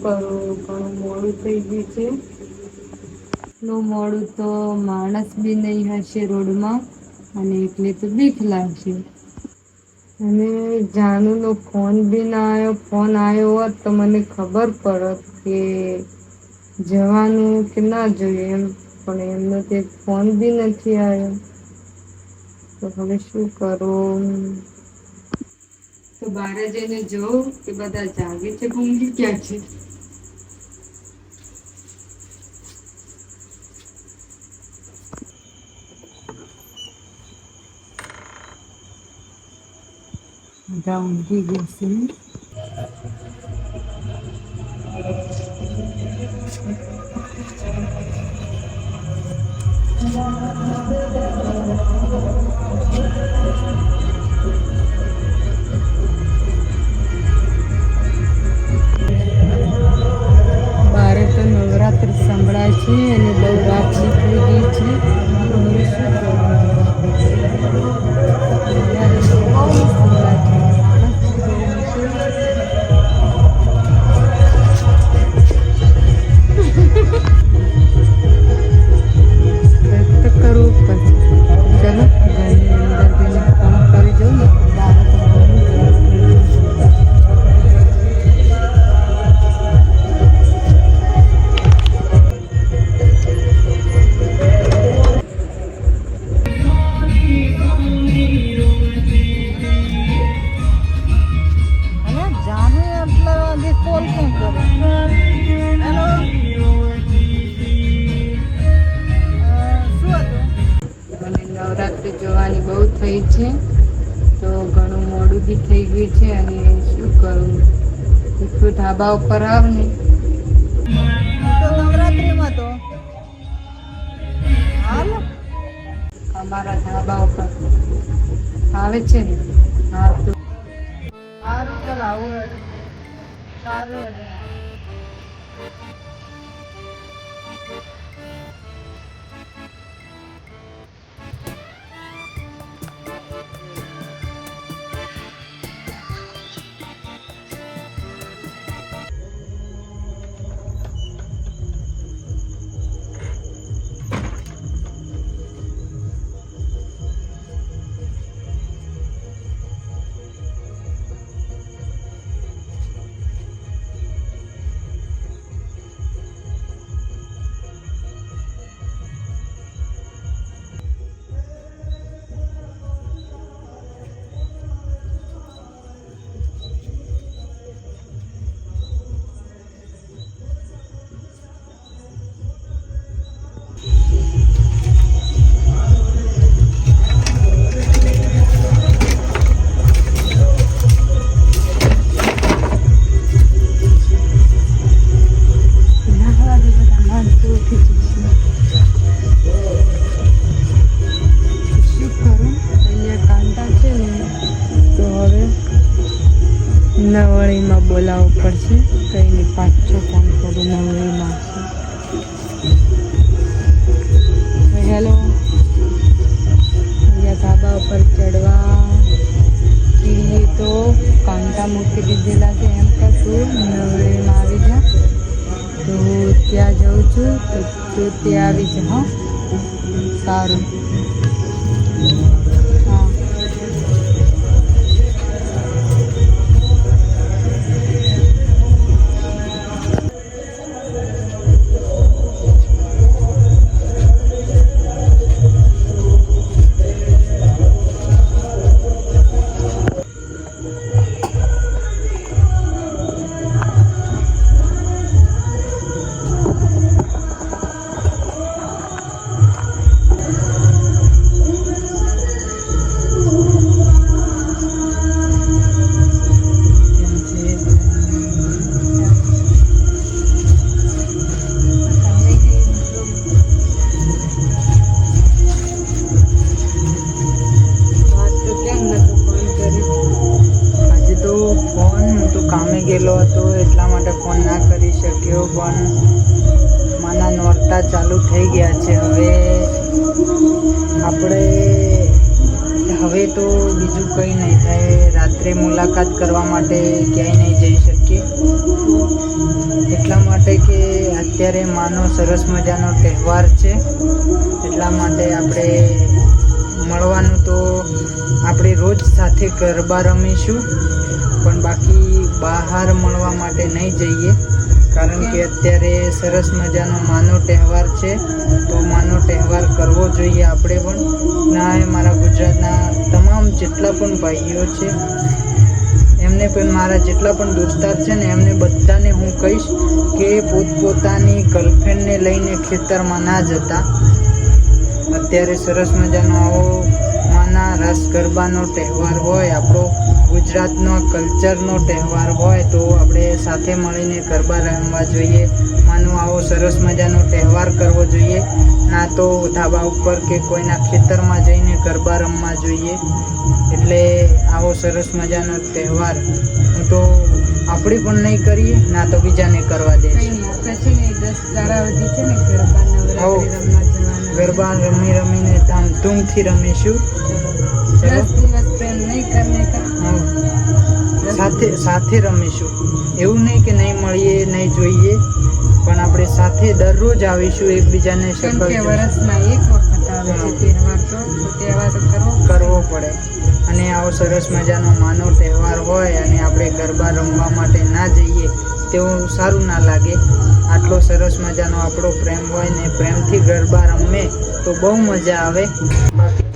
કરું ઘણું મોડું થઈ ગયું છે. એટલું મોડું તો માણસ બી નહીં હશે રોડમાં અને એટલે તો બીક લાગશે. અને જાનુનો ફોન બી ના આવ્યો ફોન આવ્યો હોત તો મને ખબર પડત કે જવાનું કે ના જોઈએ એમ પણ એમનો તે ફોન બી નથી આવ્યો તો હવે શું કરું? તો બારે જઈને જોઉં કે બધા જાગે છે ભૂંગી ગયા છે? બધા ઊંઘી ગયા છે બારે છે અને શું કરું? તું ઢાબા ઉપર આવ ને. તો નવરાત્રિમાં તો? હાલ. અમારા ઢાબા ઉપર. આવે છે ને? હા તો. સારું ચાલ આવું. સારું બોલાવવું પડશે. કઈને પાંચ છ કામ કરું નવણીમાં છે હેલો અહીંયા ધાબા ઉપર ચડવા. ચીડીએ તો કાંટા મૂકી દીધેલા છે એમ કશું. નવણીમાં આવી જા. તો ત્યાં જઉં છું. તો તું ત્યાં આવી જા, હા. સારું. હવે તો બીજું કંઈ નહીં થાય. રાત્રે મુલાકાત કરવા માટે ક્યાંય નહીં જઈ શકીએ. એટલા માટે કે અત્યારે માનો સરસ મજાનો તહેવાર છે. એટલા માટે આપણે મળવાનું તો આપણે રોજ સાથે ગરબા રમીશું. પણ બાકી બહાર મળવા માટે નહીં જઈએ. કારણ કે અત્યારે સરસ મજાનો માનો તહેવાર છે, તો માનો તહેવાર કરવો જોઈએ આપણે પણ. ના મારા ગુજરાતના તમામ જેટલા પણ ભાઈઓ છે, એમને પણ મારા જેટલા પણ દોસ્તાર છે ને, એમને બધાને હું કહીશ કે પોતપોતાની ગર્લફ્રેન્ડને લઈને ખેતરમાં ના જતા. અત્યારે સરસ મજાનો આવો માના રસ ગરબાનો તહેવાર હોય આપણો ગુજરાતનો કલ્ચરનો તહેવાર હોય તો આપણે સાથે મળીને ગરબા રમવા જોઈએ. માનો આવો સરસ મજાનો તહેવાર કરવો જોઈએ. ના તો ધાબા ઉપર કે કોઈના ખેતરમાં જઈને ગરબા રમવા જોઈએ. એટલે આવો સરસ મજાનો તહેવાર. હું તો આપણે પણ નહીં કરીએ ના તો બીજાને કરવા દે ગરબા રમી રમીને ધામધૂમથી રમીશું. દસ દિવસ પ્રેમ નહીં કરને કા સાથે સાથે રમીશું. એવું નહીં કે નહીં મળીએ નહીં જોઈએ. પણ આપણે સાથે દરરોજ આવીશું એકબીજાને વર્ષમાં એક વખત આવે છે તહેવાર તો તો તહેવાર કરવો કરવો પડે. અને આવો સરસ મજાનો માનો તહેવાર હોય અને આપણે ગરબા રમવા માટે ના જઈએ તેવું સારું ના લાગે. આટલો સરસ મજાનો આપણો પ્રેમ હોય ને પ્રેમથી ગરબા રમે તો બહુ મજા આવે. બાકી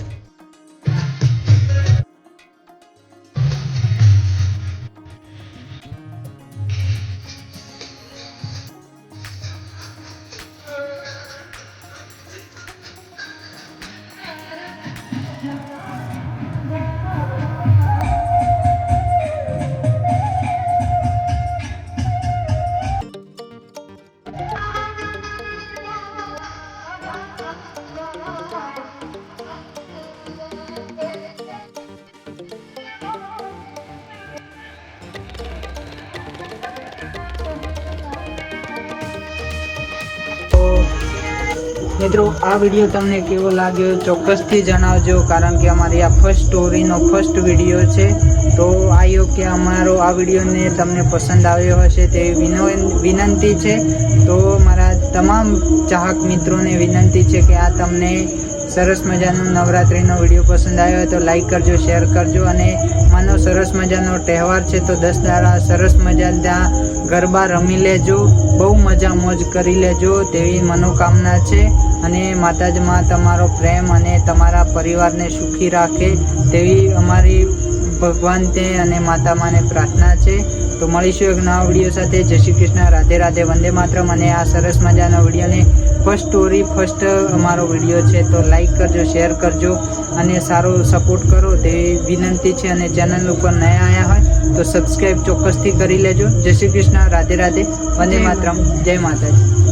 મિત્રો, આ વીડિયો તમને કેવો લાગ્યો ચોક્કસથી જણાવજો, કારણ કે અમારી આ ફર્સ્ટ સ્ટોરીનો ફર્સ્ટ વીડિયો છે. તો આયો કે અમારો આ વિડીયોને તમને પસંદ આવ્યો હશે તેવી વિનો- વિનંતી છે. તો મારા તમામ ચાહક મિત્રોને વિનંતી છે કે આ તમને સરસ મજાનો નવરાત્રિનો વીડિયો પસંદ આવ્યો હોય તો લાઈક કરજો શેર કરજો અને માનો સરસ મજાનો તહેવાર છે તો દસ દાડા સરસ મજાના ગરબા રમી લેજો, બહુ મજા મોજ કરી લેજો, તેવી મનોકામના છે અને માતાજીમાં તમારો પ્રેમ અને તમારા પરિવારને સુખી રાખે તેવી અમારી ભગવાન તે અને માતા માને પ્રાર્થના છે. તો મળીશું એક નવા વીડિયો સાથે. જય શ્રી કૃષ્ણ. રાધે રાધે. વંદે માત્રમ. અને આ સરસ મજાના વિડીયોને ફર્સ્ટ સ્ટોરી ફર્સ્ટ અમારો વીડિયો છે તો લાઈક કરજો શેર કરજો અને સારો સપોર્ટ કરો. તેવી વિનંતી છે અને ચેનલ ઉપર નયા આવ્યા હોય તો સબસ્ક્રાઈબ ચોક્કસથી કરી લેજો. જય શ્રી કૃષ્ણ રાધે રાધે. વંદે માતરમ. જય માતાજી.